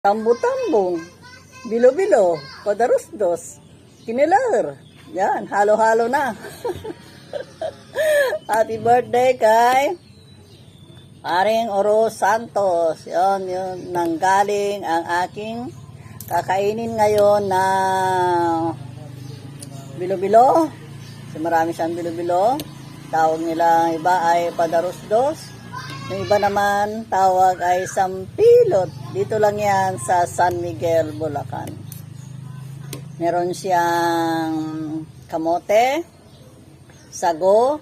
Tambo-tambong, bilo-bilo, padarusdos, kinilar. Yan, halo-halo na. Happy birthday kay Paring Oro Santos. Yon, yun, nanggaling ang aking kakainin ngayon na bilo-bilo. Kasi marami siyang bilo-bilo. Tawag nila iba ay padarusdos. Yung iba naman, tawag ay sampilot. Dito lang yan sa San Miguel, Bulacan. Meron siyang kamote, sago,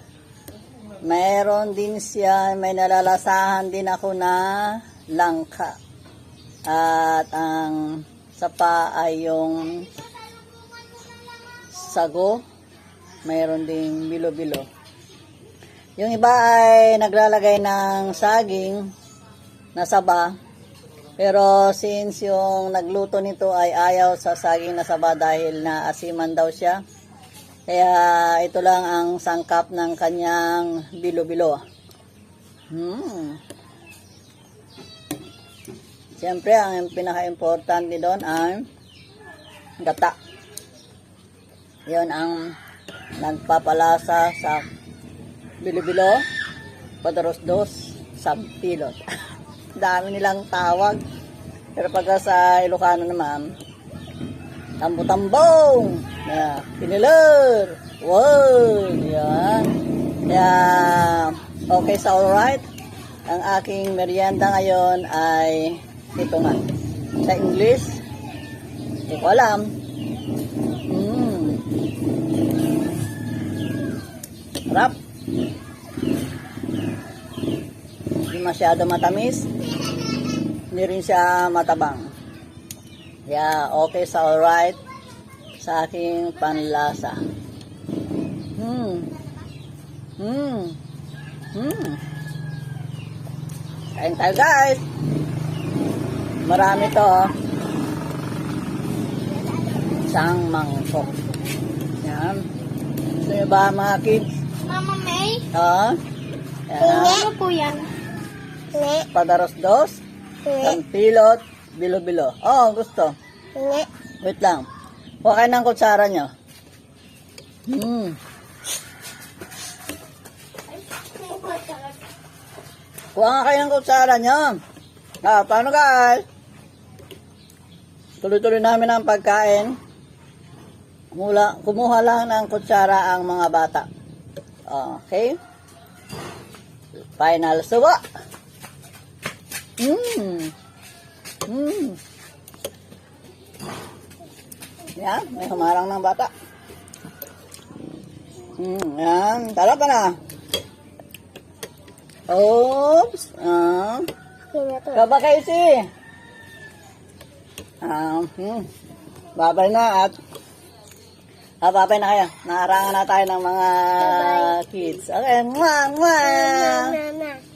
meron din siya, may nalalasahan din ako na langka. At ang sapa ay yung sago, mayroon ding bilo-bilo. Yung iba ay naglalagay ng saging na saba. Pero since yung nagluto nito ay ayaw sa saging na saba dahil na asiman daw siya. Kaya ito lang ang sangkap ng kanyang bilo-bilo. Hmm. Siyempre, ang pinaka-importante doon ay gata. Yon ang nagpapalasa sa Bilo-bilo, padaros-dos, sampilot. Dami nilang tawag. Pero pagka sa Ilocano naman, tambo-tambong, yeah, piniler, wow, yan. Kaya, okay sa alright. Ang aking merienda ngayon ay ito nga. Sa English, hindi ko alam. Mm. Sarap. Hindi masyado matamis. Hindi rin siya matabang. Yeah, okay sa alright sa aking panlasa. Hmm. Hmm. Hmm. Kain tayo guys. Marami to. oh. Isang mangkok. Yan. Gusto nyo ba mga kids? Mama May? Ah. Yan. Ano po yan? Hindi. Padaros dos. Ang pilot. Bilo-bilo. Oh, gusto. Hindi. Wait lang. Huwag kayo ng kutsara nyo. Hmm. Kuha nga kayo ng kutsara nyo. Ah, paano guys? Tuloy-tuloy namin ang pagkain. Mula, kumuha lang ng kutsara ang mga bata. Okay. Final suwa. Mmm. Mmm. Yan, may humarang ng bata. Hmm, yan. Tara pa na. Oops. Ah. Kaba kayo si. Ah, hmm. Babay na at Ah, babay na kayo. Naarangan na tayo ng mga kids. Okay, mwah, mwah.